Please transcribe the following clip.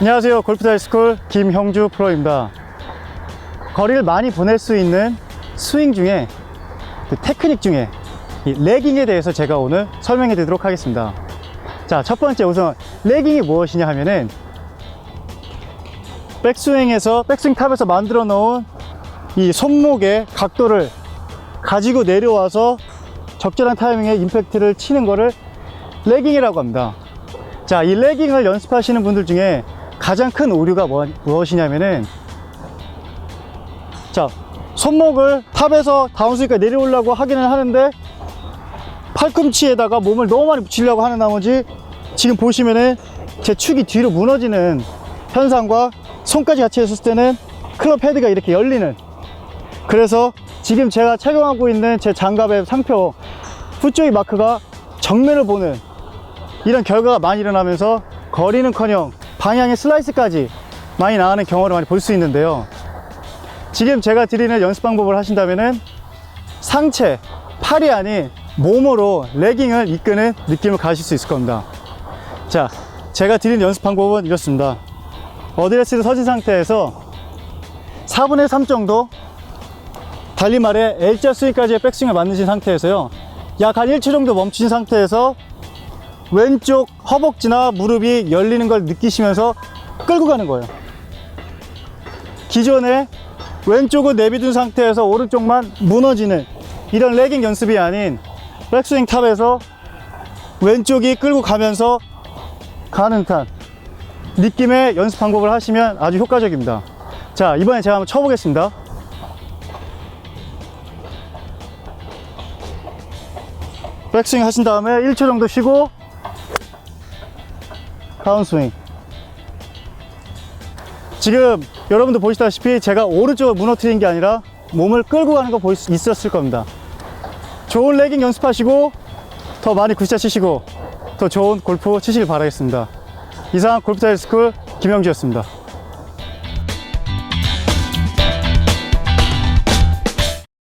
안녕하세요. 골프다이스쿨 김형주 프로입니다. 거리를 많이 보낼 수 있는 스윙 중에 그 테크닉 중에 이 레깅에 대해서 제가 오늘 설명해 드리도록 하겠습니다. 자, 첫 번째 우선 레깅이 무엇이냐 하면은 백스윙에서 백스윙 탑에서 만들어 놓은 이 손목의 각도를 가지고 내려와서 적절한 타이밍에 임팩트를 치는 거를 레깅이라고 합니다. 자, 이 레깅을 연습하시는 분들 중에 가장 큰 오류가 뭐- 무엇이냐면은 자, 손목을 탑에서 다운스윙까지 내려오려고 하기는 하는데 팔꿈치에다가 몸을 너무 많이 붙이려고 하는 나머지 지금 보시면은 제 축이 뒤로 무너지는 현상과 손까지 같이 했을 때는 클럽 헤드가 이렇게 열리는. 그래서 지금 제가 착용하고 있는 제 장갑의 상표 풋조이 마크가 정면을 보는 이런 결과가 많이 일어나면서 거리는커녕 방향의 슬라이스까지 많이 나가는 경우를 많이 볼 수 있는데요. 지금 제가 드리는 연습 방법을 하신다면은 상체, 팔이 아닌 몸으로 레깅을 이끄는 느낌을 가질 수 있을 겁니다. 자, 제가 드리는 연습 방법은 이렇습니다. 어드레스를 서진 상태에서 4분의 3 정도 달리 말해 L자 스윙까지의 백스윙을 만드신 상태에서요. 약 한 1초 정도 멈춘 상태에서 왼쪽 허벅지나 무릎이 열리는 걸 느끼시면서 끌고 가는 거예요. 기존에 왼쪽을 내비둔 상태에서 오른쪽만 무너지는 이런 레깅 연습이 아닌 백스윙 탑에서 왼쪽이 끌고 가면서 가는 듯한 느낌의 연습 방법을 하시면 아주 효과적입니다. 자, 이번에 제가 한번 쳐보겠습니다. 백스윙 하신 다음에 1초 정도 쉬고 다운스윙. 지금 여러분들 보시다시피 제가 오른쪽을 무너뜨린 게 아니라 몸을 끌고 가는 거 볼 수 있었을 겁니다. 좋은 레깅 연습하시고 더 많이 굿샷 치시고 더 좋은 골프 치시길 바라겠습니다. 이상 골프타일 스쿨 김영주였습니다